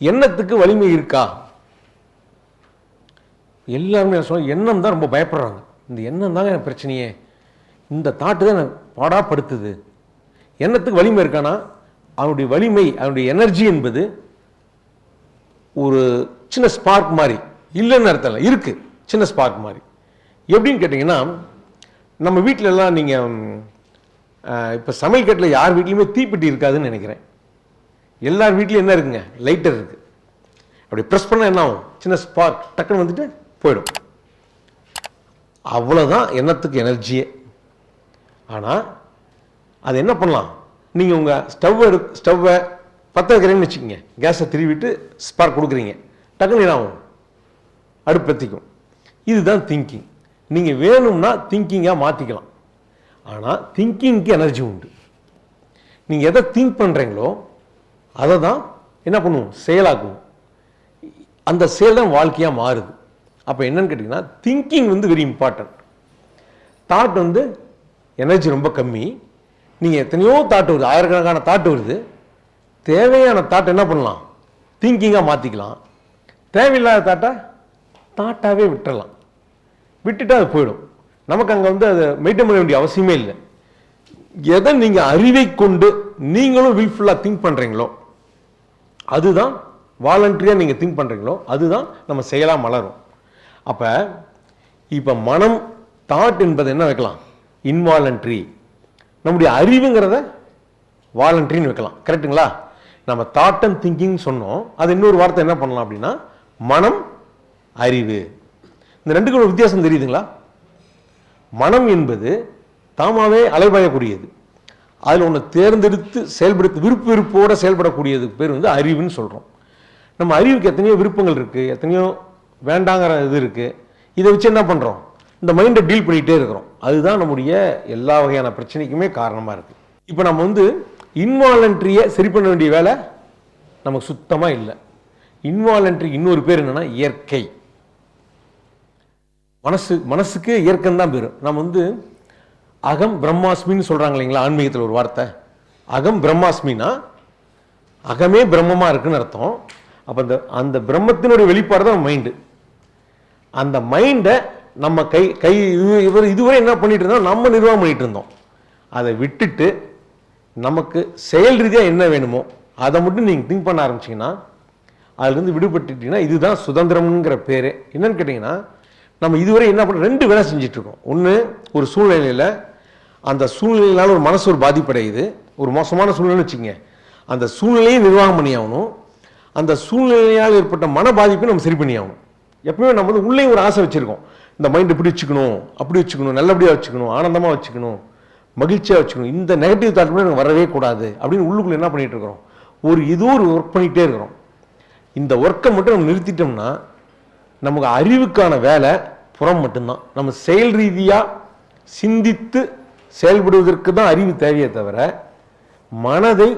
எண்ணத்துக்கு வலிமை இருக்கா? எல்லாருமே என்ன சொல்ல எண்ணம் தான் ரொம்ப பயப்படுறாங்க. இந்த எண்ணம் தாங்க எனக்கு பிரச்சனையே. இந்த தாட்டு தான் எனக்கு பாடாப்படுத்துது. எண்ணத்துக்கு வலிமை இருக்கானா? அவனுடைய வலிமை அவனுடைய எனர்ஜி என்பது ஒரு சின்ன ஸ்பார்க் மாதிரி. இல்லைன்னு அர்த்தம் இருக்குது இருக்கு. சின்ன ஸ்பார்க் மாதிரி. எப்படின்னு கேட்டிங்கன்னா நம்ம வீட்டிலலாம் நீங்கள் இப்போ சமையல்கட்டில் யார் வீட்லையுமே தீப்பெட்டி இருக்காதுன்னு நினைக்கிறேன். எல்லார் வீட்லையும் என்ன இருக்குங்க? லைட்டர் இருக்கு. அப்படி ப்ரெஸ் பண்ணால் என்ன ஆகும்? சின்ன ஸ்பார்க் டக்குன்னு வந்துட்டு போயிடும். அவ்வளோதான் எண்ணத்துக்கு எனர்ஜியே ஆனால் அது என்ன பண்ணலாம்? நீங்கள் உங்கள் ஸ்டவ் எடு ஸ்டவ்வை பற்ற வைக்கிறீங்கன்னு வச்சுக்கோங்க. கேஸை திருவிட்டு ஸ்பார்க் கொடுக்குறீங்க. டக்குன்னு என்ன ஆகும்? அடுப்பத்திக்கும் இதுதான் திங்கிங் நீங்கள் வேணும்னா திங்கிங்காக மாற்றிக்கலாம் ஆனால் திங்கிங்க்கு எனர்ஜி உண்டு. நீங்கள் எதை திங்க் பண்ணுறீங்களோ அதை தான் என்ன பண்ணுவோம் செயலாக்குவோம் அந்த செயல் தான் வாழ்க்கையாக மாறுது. அப்போ என்னன்னு கேட்டிங்கன்னா திங்கிங் வந்து வெரி இம்பார்ட்டன்ட் தாட் வந்து எனர்ஜி ரொம்ப கம்மி. நீங்கள் எத்தனையோ தாட் வருது. ஆயிரக்கணக்கான தாட் வருது. தேவையான தாட் என்ன பண்ணலாம்? திங்கிங்காக மாற்றிக்கலாம் தேவையில்லாத தாட்டை தாட்டாகவே விட்டுறலாம். விட்டுட்டா அது போயிடும். நமக்கு அங்கே வந்து அதை மெயின்டைன் பண்ண வேண்டிய அவசியமே இல்லை. எதை நீங்கள் அறிவை கொண்டு நீங்களும் வில்ஃபுல்லாக திங்க் பண்ணுறீங்களோ அதுதான் வாலண்டரியாக நீங்கள் திங்க் பண்ணுறீங்களோ அதுதான் நம்ம செயலாக மலரும். அப்போ இப்போ மனம் தாட் என்பது என்ன வைக்கலாம்? இன்வாலண்ட்ரி நம்முடைய அறிவுங்கிறத வாலண்ட்ரின்னு வைக்கலாம். கரெக்ட்டுங்களா நம்ம தாட் அண்ட் திங்கிங் சொன்னோம். அது இன்னொரு வார்த்தை என்ன பண்ணலாம் அப்படின்னா மனம் அறிவு. இந்த ரெண்டுக்கும் வித்தியாசம் தெரியுதுங்களா? மனம் என்பது தாமாவே அலைபாயக்கூடியது. அதில் ஒன்று தேர்ந்தெடுத்து செயல்படுத்த விருப்ப விருப்போடு செயல்படக்கூடியதுக்கு பேர் வந்து அறிவுன்னு சொல்கிறோம் நம்ம அறிவுக்கு எத்தனையோ விருப்பங்கள் இருக்குது எத்தனையோ வேண்டாங்கிற இது இருக்குது இதை வச்சு என்ன பண்ணுறோம் இந்த மைண்டை டீல் பண்ணிகிட்டே இருக்கிறோம். அதுதான் நம்முடைய எல்லா வகையான பிரச்சனைக்குமே காரணமாக இருக்குது இப்போ நம்ம வந்து இன்வாலண்ட்ரியை சரி பண்ண வேண்டிய வேலை நமக்கு சுத்தமாக இல்லை. இன்வாலண்ட்ரி இன்னொரு பேர் என்னென்னா இயற்கை. மனசு மனசுக்கு இயற்கைன்னு தான் பேர். நம்ம வந்து அகம் பிரம்மாஸ்மின்னு சொல்கிறாங்க இல்லைங்களா ஆன்மீகத்தில் ஒரு வார்த்தை. அகம் பிரம்மாஸ்மினா அகமே பிரம்மமாக இருக்குன்னு அர்த்தம். அப்போ அந்த அந்த பிரம்மத்தினுடைய வெளிப்பாடு தான் மைண்டு அந்த மைண்டை நம்ம கை கை இவர் இதுவரை என்ன பண்ணிட்டு இருந்தோம் நம்ம நிர்வாகம் பண்ணிட்டு இருந்தோம். அதை விட்டுட்டு நமக்கு செயல் ரீதியாக என்ன வேணுமோ அதை மட்டும் நீங்கள் திங்க் பண்ண ஆரம்பிச்சீங்கன்னா அதுலேருந்து விடுபட்டுட்டீங்கன்னா இதுதான் சுதந்திரம்ங்கிற பேர். என்னன்னு கேட்டிங்கன்னா நம்ம இதுவரை என்ன பண்ண ரெண்டு வேலை செஞ்சிட்ருக்கோம் ஒன்று ஒரு சூழ்நிலையில் அந்த சூழ்நிலையினால ஒரு மனசு ஒரு பாதிப்படையுது. ஒரு மோசமான சூழ்நிலைன்னு வச்சுக்கங்க. அந்த சூழ்நிலையை நிர்வாகம் பண்ணி ஆகணும் அந்த சூழ்நிலையால் ஏற்பட்ட மன பாதிப்பை நம்ம சரி பண்ணி ஆகணும் எப்பவுமே நம்ம வந்து உள்ளே ஒரு ஆசை வச்சுருக்கோம். இந்த மைண்ட் இப்படி வச்சுக்கணும் அப்படி வச்சுக்கணும் நல்லபடியாக வச்சுக்கணும் ஆனந்தமாக வச்சுக்கணும் மகிழ்ச்சியாக வச்சுக்கணும். இந்த நெகட்டிவ் தாட் கூட எனக்கு வரவே கூடாது அப்படின்னு உள்ளுக்குள்ள என்ன பண்ணிகிட்டு இருக்கிறோம்? ஒரு ஏதோ ஒரு ஒர்க் பண்ணிகிட்டே இருக்கிறோம். இந்த ஒர்க்கை மட்டும் நம்ம நிறுத்திட்டோம்னா நமக்கு அறிவுக்கான வேலை புறம் மட்டும்தான். நம்ம செயல் ரீதியாக சிந்தித்து செயல்படுவதற்கு தான் அறிவு தேவையே தவிர மனதை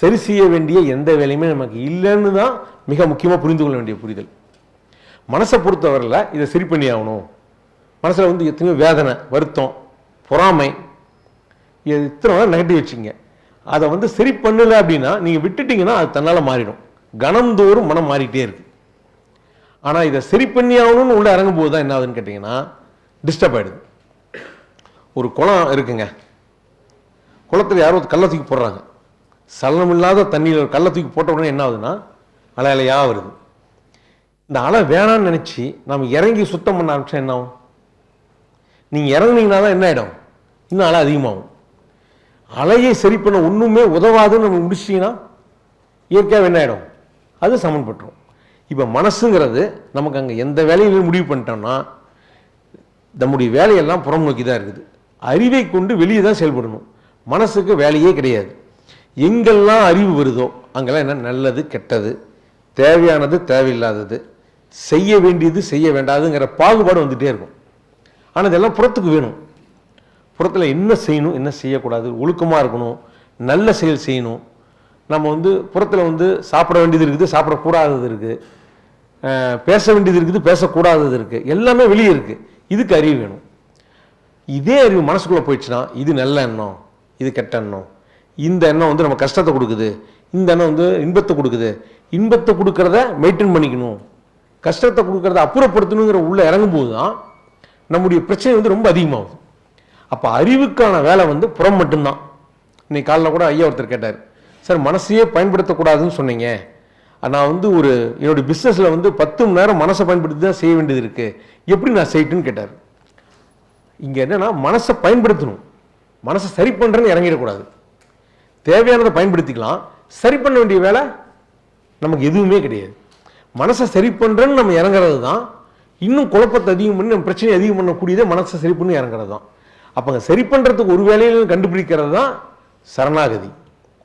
சரி செய்ய வேண்டிய எந்த வேலையுமே நமக்கு இல்லைன்னு தான் மிக முக்கியமாக புரிந்து கொள்ள வேண்டிய புரிதல். மனசை பொறுத்தவரையில் இதை சரி பண்ணி ஆகணும். மனசில் வந்து எத்தனையோ வேதனை வருத்தம் பொறாமை இது இத்தனை நெகட்டிவ் வச்சுங்க அதை வந்து சரி பண்ணலை அப்படின்னா நீங்கள் விட்டுட்டீங்கன்னா அது தன்னால் மாறிடும். கணந்தோறும் மனம் மாறிட்டே இருக்கு. ஆனால் இதை சரி பண்ணி ஆகணும்னு உள்ளே இறங்கும் போது தான் என்ன ஆகுதுன்னு கேட்டிங்கன்னா டிஸ்டர்ப் ஆகிடுது ஒரு குளம் இருக்குங்க. குளத்தில் யாரோ ஒரு கல்லை தூக்கி போடுறாங்க. சலனம் இல்லாத தண்ணியில் ஒரு கல்லை தூக்கி போட்ட உடனே என்ன ஆகுதுன்னா அலை அலையாக வருது. இந்த அலை வேணாம்னு நினச்சி நம்ம இறங்கி சுத்தம் பண்ண ஆரம்பிச்சா என்ன ஆகும்? நீங்கள் இறங்குனீங்கன்னா தான் என்ன ஆகிடும் இன்னும் அலை அதிகமாகும். அலையை சரி பண்ண ஒன்றுமே உதவாதுன்னு நம்ம முடிச்சிங்கன்னா இயற்கையாக என்ன ஆகிடும் அது சமன்பட்டுரும். இப்போ மனசுங்கிறது நமக்கு அங்கே எந்த வேலையிலையும் முடிவு பண்ணிட்டோம்னா நம்முடைய வேலையெல்லாம் புறம் நோக்கி தான் இருக்குது. அறிவை கொண்டு வெளியே தான் செயல்படணும். மனசுக்கு வேலையே கிடையாது. எங்கெல்லாம் அறிவு வருதோ அங்கெல்லாம் என்ன? நல்லது கெட்டது. தேவையானது தேவையில்லாதது. செய்ய வேண்டியது செய்ய வேண்டாதுங்கிற பாகுபாடு வந்துகிட்டே இருக்கும். ஆனால் இதெல்லாம் புறத்துக்கு வேணும். புறத்தில் என்ன செய்யணும் என்ன செய்யக்கூடாது? ஒழுக்கமாக இருக்கணும். நல்ல செயல் செய்யணும். நம்ம வந்து புறத்தில் வந்து சாப்பிட வேண்டியது இருக்குது சாப்பிடக்கூடாதது இருக்குது பேச வேண்டியது இருக்குது பேசக்கூடாதது இருக்குது எல்லாமே வெளியே இருக்குது இதுக்கு அறிவு வேணும். இதே அறிவு மனசுக்குள்ளே போயிடுச்சுன்னா இது நல்ல எண்ணம் இது கெட்ட எண்ணம். இந்த எண்ணம் வந்து நம்ம கஷ்டத்தை கொடுக்குது. இந்த எண்ணம் வந்து இன்பத்தை கொடுக்குது. இன்பத்தை கொடுக்கறத மெயின்டைன் பண்ணிக்கணும். கஷ்டத்தை கொடுக்கறத அப்புறப்படுத்தணுங்கிற உள்ள இறங்கும்போது தான் நம்முடைய பிரச்சனை வந்து ரொம்ப அதிகமாகுது. அப்போ அறிவுக்கான வேலை வந்து புறம் மட்டும்தான். இன்னைக்கு காலைல கூட ஐயா ஒருத்தர் கேட்டார் சார் மனசையே பயன்படுத்தக்கூடாதுன்னு சொன்னீங்க. நான் வந்து ஒரு என்னுடைய பிஸ்னஸில் வந்து பத்து மணி நேரம் மனசை பயன்படுத்தி தான் செய்ய வேண்டியது இருக்குது எப்படி நான் செய்யட்டுன்னு கேட்டார். இங்கே என்னன்னா மனசை பயன்படுத்தணும். மனசை சரி பண்ணுறேன்னு இறங்கிடக்கூடாது. தேவையானதை பயன்படுத்திக்கலாம். சரி பண்ண வேண்டிய வேலை நமக்கு எதுவுமே கிடையாது. மனசை சரி பண்ணுறேன்னு நம்ம இறங்குறது தான் இன்னும் குழப்பத்தை அதிகம் பண்ணி நம்ம பிரச்சனையை அதிகம் பண்ணக்கூடியதே மனசை சரி பண்ணி இறங்குறது தான் அப்போ சரி பண்ணுறதுக்கு ஒரு வேலையில கண்டுபிடிக்கிறது தான் சரணாகதி.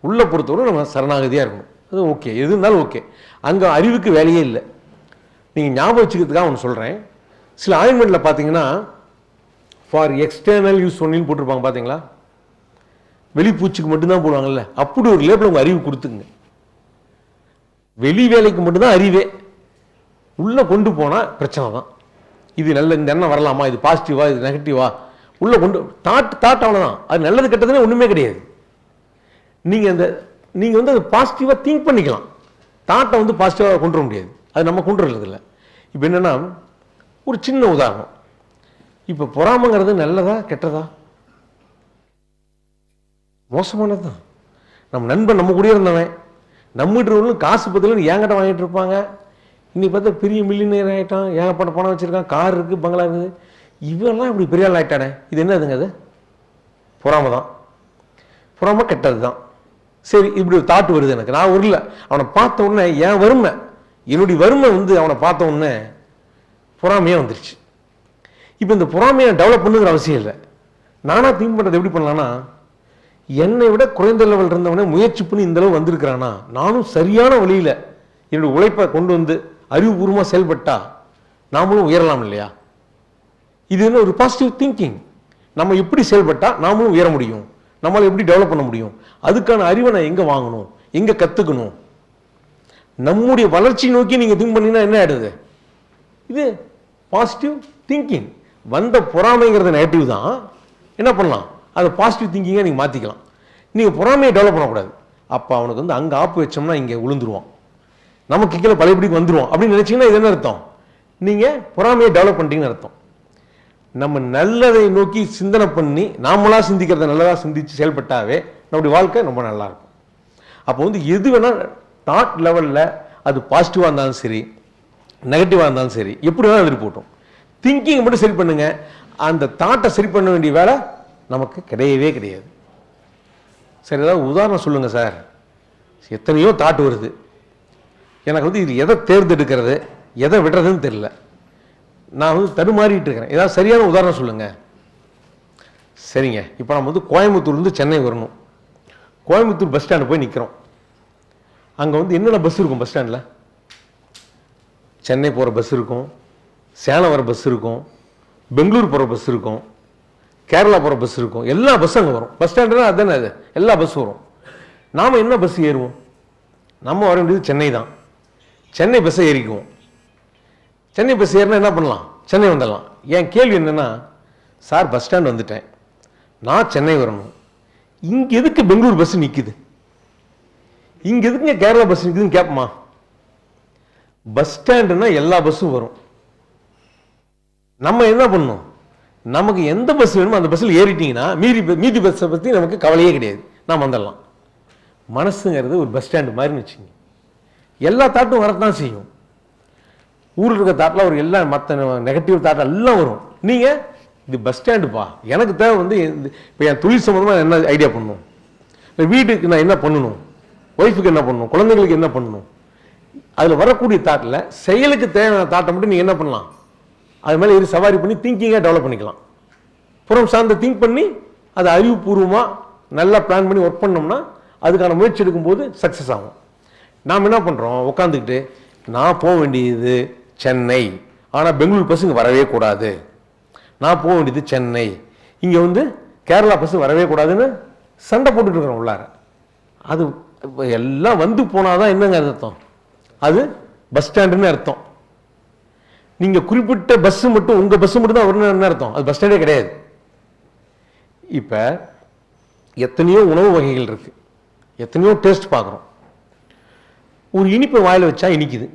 உள்ளே பொறுத்தவரை நம்ம சரணாகதியாக இருக்கணும். அது ஓகே. எது இருந்தாலும் ஓகே. அங்கே அறிவுக்கு வேலையே இல்லை. நீங்கள் ஞாபகம் வச்சுக்கிறதுக்காக ஒன்று சொல்கிறேன் சில ஆயின்மெண்ட்டில் பார்த்தீங்கன்னா ஃபார் எக்ஸ்டர்னல் யூஸ் ஒன்றின்னு போட்டிருப்பாங்க பார்த்தீங்களா வெளிப்பூச்சிக்கு மட்டும்தான் போடுவாங்கல்ல. அப்படி ஒரு லேபிள் உங்கள் அறிவு கொடுத்துங்க வெளி வேலைக்கு மட்டும்தான் அறிவே. உள்ளே கொண்டு போனால் பிரச்சனை தான். இது நல்ல இந்த எண்ணம் வரலாமா? இது பாசிட்டிவா இது நெகட்டிவா உள்ளே கொண்டு தாட் தாட் அவ்வளோதான் அது நல்லது கெட்டதுன்னு ஒன்றுமே கிடையாது. நீங்கள் அந்த நீங்கள் வந்து அது பாசிட்டிவாக திங்க் பண்ணிக்கலாம். தாட்டை வந்து பாசிட்டிவாக கொண்டு வர முடியாது. அது நம்ம கொண்டு வரதில்லை இப்போ என்னென்னா ஒரு சின்ன உதாரணம். இப்போ பொறாமைங்கிறது நல்லதா கெட்டதா? மோசமானது தான் நம்ம நண்பன் நம்ம கூட இருந்தவன் நம்மகிட்ட உள்ளவங்களும் காசு பத்திலன்னு என்கிட்ட வாங்கிட்டு இருப்பாங்க. இன்னைக்கு பார்த்தா பெரிய மில்லியனர் ஆகிட்டான் ஏகப்பட்ட பணம் வச்சுருக்கான் கார் இருக்குது பங்களா இருக்குது. இவெல்லாம் இப்படி பெரிய ஆள் ஆகிட்டானே இது என்னதுங்க அது? பொறாமை தான் பொறாமை கெட்டது தான் சரி இப்படி ஒரு தாட்டு வருது எனக்கு. நான் வரல அவனை பார்த்த உடனே என் வறுமை என்னுடைய வறுமை வந்து அவனை பார்த்த உடனே பொறாமையாக வந்துருச்சு. இப்போ இந்த பொறாமையை டெவலப் பண்ணுங்கிற அவசியம் இல்லை. நானாக திங்க் பண்ணுறது எப்படி பண்ணலான்னா என்னை விட குறைந்த லெவல் இருந்தவனே முயற்சி பண்ணி இந்தளவு வந்திருக்கிறானா? நானும் சரியான வழியில் என்னுடைய உழைப்பை கொண்டு வந்து அறிவுபூர்வமாக செயல்பட்டா நாமளும் உயரலாம் இல்லையா? இது என்ன ஒரு பாசிட்டிவ் திங்கிங் நம்ம எப்படி செயல்பட்டால் நாமளும் உயர முடியும். நம்மளால் எப்படி டெவலப் பண்ண முடியும்? அதுக்கான அறிவை நான் எங்கே வாங்கணும்? எங்கே கற்றுக்கணும் நம்முடைய வளர்ச்சி நோக்கி நீங்கள் திங்க் பண்ணீங்கன்னா என்ன ஆகிடுது இது பாசிட்டிவ் திங்கிங் வந்த பொறாமைங்கிறது நெகட்டிவ் தான். என்ன பண்ணலாம்? அதை பாசிட்டிவ் திங்கிங்காக நீங்கள் மாற்றிக்கலாம் நீங்கள் பொறாமையை டெவலப் பண்ணக்கூடாது. அப்போ அவனுக்கு வந்து அங்கே ஆப்பு வச்சோம்னா இங்கே விழுந்துருவான். நமக்கு கீழே பழையபடிக்கு வந்துடுவோம் அப்படின்னு நினச்சிங்கன்னா இது என்ன அர்த்தம்? நீங்கள் பொறாமையை டெவலப் பண்ணிட்டீங்கன்னு அர்த்தம். நம்ம நல்லதை நோக்கி சிந்தனை பண்ணி நாமளாக சிந்திக்கிறத நல்லதாக சிந்தித்து செயல்பட்டாவே நம்முடைய வாழ்க்கை ரொம்ப நல்லாயிருக்கும் அப்போ வந்து எது வேணால் தாட் லெவலில் அது பாசிட்டிவாக இருந்தாலும் சரி நெகட்டிவாக இருந்தாலும் சரி எப்படி வேணாலும் எதிர்போட்டோம் திங்கிங் மட்டும் சரி பண்ணுங்க. அந்த தாட்டை சரி பண்ண வேண்டிய வேலை நமக்கு கிடையவே கிடையாது. சரி ஏதாவது உதாரணம் சொல்லுங்கள் சார் எத்தனையோ தாட் வருது. எனக்கு வந்து இது எதை தேர்ந்தெடுக்கிறது எதை விடுறதுன்னு தெரியல. நான் வந்து தடுமாறிட்டு இருக்கிறேன். ஏதாவது சரியான உதாரணம் சொல்லுங்கள் சரிங்க. இப்போ நம்ம வந்து கோயம்புத்தூர்லேருந்து சென்னை வரணும். கோயம்புத்தூர் பஸ் ஸ்டாண்டு போய் நிற்கிறோம் அங்கே வந்து என்னென்ன பஸ் இருக்கும் பஸ் ஸ்டாண்டில் சென்னை போகிற பஸ் இருக்கும். சேலம் வர பஸ் இருக்கும் பெங்களூர் போகிற பஸ் இருக்கும் கேரளா போகிற பஸ் இருக்கும் எல்லா பஸ்ஸும் அங்கே வரும். பஸ் ஸ்டாண்டுனா அதுதானே அது? எல்லா பஸ்ஸும் வரும். நாம் என்ன பஸ் ஏறுவோம்? நம்ம வர வேண்டியது சென்னை தான். சென்னை பஸ்ஸை ஏறிக்குவோம். சென்னை பஸ் ஏறினா என்ன பண்ணலாம்? சென்னை வந்துடலாம். என் கேள்வி என்னென்னா சார் பஸ் ஸ்டாண்ட் வந்துட்டேன். நான் சென்னை வரணும். இங்கே எதுக்கு பெங்களூர் பஸ் நிற்குது இங்கே எதுக்குங்க கேரளா பஸ் நிற்குதுன்னு கேட்போமா பஸ் ஸ்டாண்டுன்னா எல்லா பஸ்ஸும் வரும். நம்ம என்ன பண்ணணும்? நமக்கு எந்த பஸ் வேணுமோ அந்த பஸ்ஸில் ஏறிட்டீங்கன்னா மீதி மீதி பஸ்ஸை பற்றி நமக்கு கவலையே கிடையாது. நாம் வந்துடலாம். மனசுங்கிறது ஒரு பஸ் ஸ்டாண்டு மாதிரின்னு வச்சுங்க எல்லா தாட்டும் வரத்தான் செய்யும். ஊரில் இருக்க தாட்டில் ஒரு எல்லா மற்ற நெகட்டிவ் தாட் எல்லாம் வரும். நீங்கள் இது பஸ் ஸ்டாண்டுப்பா எனக்கு தேவை வந்து இப்போ என் தொழில் சம்மந்தமாக என்ன ஐடியா பண்ணணும்? இல்லை வீட்டுக்கு நான் என்ன பண்ணணும்? ஒய்ஃபுக்கு என்ன பண்ணணும்? குழந்தைங்களுக்கு என்ன பண்ணணும்? அதில் வரக்கூடிய தாட்டில் செயலுக்கு தேவையான தாட்டை மட்டும் நீங்கள் என்ன பண்ணலாம்? அது மேலே இது சவாரி பண்ணி திங்கிங்காக டெவலப் பண்ணிக்கலாம். புறம் சார்ந்த திங்க் பண்ணி அதை அறிவுபூர்வமாக நல்லா பிளான் பண்ணி ஒர்க் பண்ணோம்னா அதுக்கான முயற்சி எடுக்கும்போது சக்ஸஸ் ஆகும். நாம் என்ன பண்ணுறோம் உட்காந்துக்கிட்டு நான் போக வேண்டியது சென்னை. ஆனால் பெங்களூர் பஸ் இங்கே வரவே கூடாது. நான் போக வேண்டியது சென்னை. இங்கே வந்து கேரளா பஸ் வரவே கூடாதுன்னு சண்டை போட்டுட்டு இருக்கிறோம் உள்ளார. அது எல்லாம் வந்து போனால் தான் என்னங்க அர்த்தம்? அது பஸ் ஸ்டாண்டுன்னு அர்த்தம். நீங்கள் குறிப்பிட்ட பஸ் மட்டும் உங்கள் பஸ் மட்டும் தான் வரணும்னு என்ன அர்த்தம்? அது பஸ் ஸ்டாண்டே கிடையாது. இப்போ எத்தனையோ உணவு வகைகள் இருக்கு. எத்தனையோ டேஸ்ட் பார்க்குறோம். ஒரு இனிப்பை வாயில் வச்சா இனிக்குது.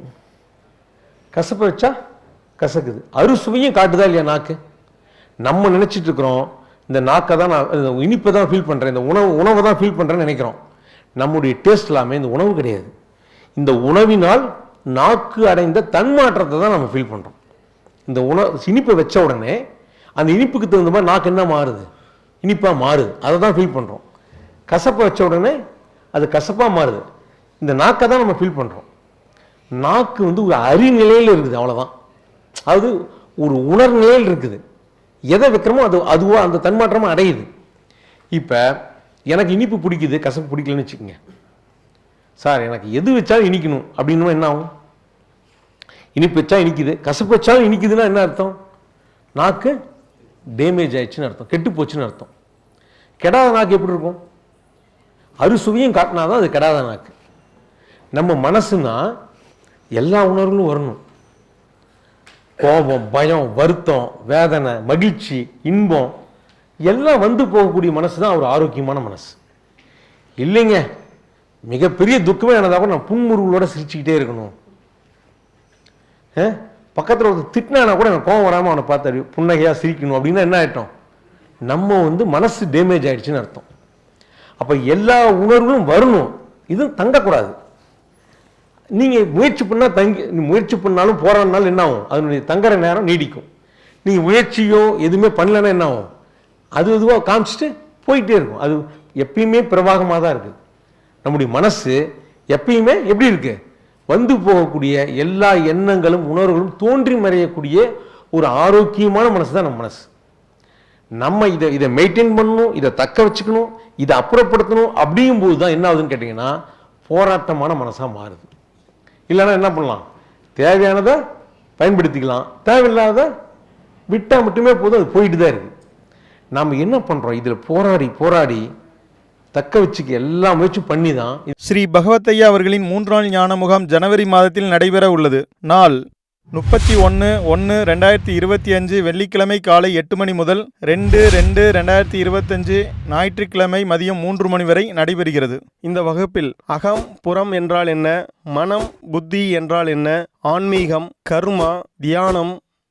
கசப்பை வச்சா கசக்குது. அறுசுவையும் காட்டுதா இல்லையா நாக்கு? நம்ம நினைச்சிட்டு இருக்கிறோம் இந்த நாக்கை தான் நான் இனிப்பை தான் ஃபீல் பண்ணுறேன் இந்த உணவு உணவை தான் ஃபீல் பண்ணுறேன்னு நினைக்கிறோம். நம்முடைய டேஸ்ட் எல்லாமே இந்த உணவு கிடையாது. இந்த உணவினால் நாக்கு அடைந்த தன்மாற்றத்தை தான் நம்ம ஃபீல் பண்ணுறோம் இந்த உணவு இனிப்பை வச்ச உடனே அந்த இனிப்புக்கு தகுந்த மாதிரி நாக்கு என்ன மாறுது? இனிப்பாக மாறுது. அதை தான் ஃபீல் பண்ணுறோம் கசப்பை வச்ச உடனே அது கசப்பாக மாறுது. இந்த நாக்கை தான் நம்ம ஃபீல் பண்ணுறோம் நாக்கு வந்து ஒரு அறிநிலையில் இருக்குது அவ்வளோதான் அது ஒரு உணர்நிலையில் இருக்குது. எதை வைக்கிறோமோ அது அதுவாக அந்த தன்மாற்றமாக அடையுது. இப்போ எனக்கு இனிப்பு பிடிக்குது கசப்பு பிடிக்கலன்னு வச்சுக்கோங்க. சார் எனக்கு எது வச்சாலும் இனிக்கணும். அப்படின்னா என்ன ஆகும்? இனிப்பு வச்சா இனிக்குது. கசப்பு வச்சாலும் இனிக்குதுன்னா என்ன அர்த்தம்? நாக்கு டேமேஜ் ஆயிடுச்சுன்னு அர்த்தம். கெட்டு போச்சுன்னு அர்த்தம். கெடாத நாக்கு எப்படி இருக்கும்? அறுசுவையும் காட்டினாதான் அது கெடாத நாக்கு. நம்ம மனசுனா எல்லா உணர்வுகளும் வரணும். கோபம் பயம் வருத்தம் வேதனை மகிழ்ச்சி இன்பம் எல்லாம் வந்து போகக்கூடிய மனசு தான் ஒரு ஆரோக்கியமான மனசு. இல்லைங்க. மிகப்பெரிய துக்கமே எனதாக நான் புன்முருகளோட சிரிச்சுக்கிட்டே இருக்கணும். பக்கத்தில் ஒரு திட்டினா கூட எனக்கு கோவம் வராமல் அவனை பார்த்தாரு புன்னகையாக சிரிக்கணும். அப்படின்னா என்ன ஆகிட்டோம் நம்ம வந்து மனசு டேமேஜ் ஆகிடுச்சின்னு அர்த்தம். அப்போ எல்லா உணர்வுகளும் வரணும். இது தங்கக்கூடாது. நீங்கள் முயற்சி பண்ணால் தங்கி முயற்சி பண்ணாலும் போராடினாலும் என்ன ஆகும்? அதனுடைய தங்குற நேரம் நீடிக்கும். நீங்கள் முயற்சியோ எதுவுமே பண்ணலன்னா என்ன ஆகும்? அது இதுவாக காமிச்சிட்டு போயிட்டே இருக்கும். அது எப்பயுமே பிரவாகமாக தான் இருக்குது நம்முடைய மனசு எப்பயுமே எப்படி இருக்கு? வந்து போகக்கூடிய எல்லா எண்ணங்களும் உணர்வுகளும் தோன்றி மறையக்கூடிய ஒரு ஆரோக்கியமான மனசு தான் நம்ம மனசு. நம்ம இதை இதை மெயின்டைன் பண்ணணும் இதை தக்க வச்சுக்கணும் இதை அப்புறப்படுத்தணும் அப்படிங்கும்போது தான் என்ன ஆகுதுன்னு கேட்டிங்கன்னா போராட்டமான மனசாக மாறுது. இல்லைன்னா என்ன பண்ணலாம்? தேவையானதை பயன்படுத்திக்கலாம். தேவையில்லாத விட்டால் மட்டுமே போதும் அது போயிட்டு தான் இருக்குது நாம் என்ன பண்ணுறோம் இதில் போராடி போராடி தக்க வச்சுக்க எல்லா முயற்சி பண்ணி தான் ஸ்ரீ பகவத்தையா அவர்களின் மூன்று நாள் ஞான முகாம் ஜனவரி மாதத்தில் நடைபெற உள்ளது. நாள் முப்பத்தி ஒன்று ஒன்று ரெண்டாயிரத்தி இருபத்தி அஞ்சு வெள்ளிக்கிழமை காலை எட்டு மணி முதல் ரெண்டு ரெண்டு ரெண்டாயிரத்தி இருபத்தஞ்சு ஞாயிற்றுக்கிழமை மதியம் மூன்று மணி வரை நடைபெறுகிறது. இந்த வகுப்பில் அகம் புறம் என்றால் என்ன மனம் புத்தி என்றால் என்ன ஆன்மீகம் கர்மா தியானம்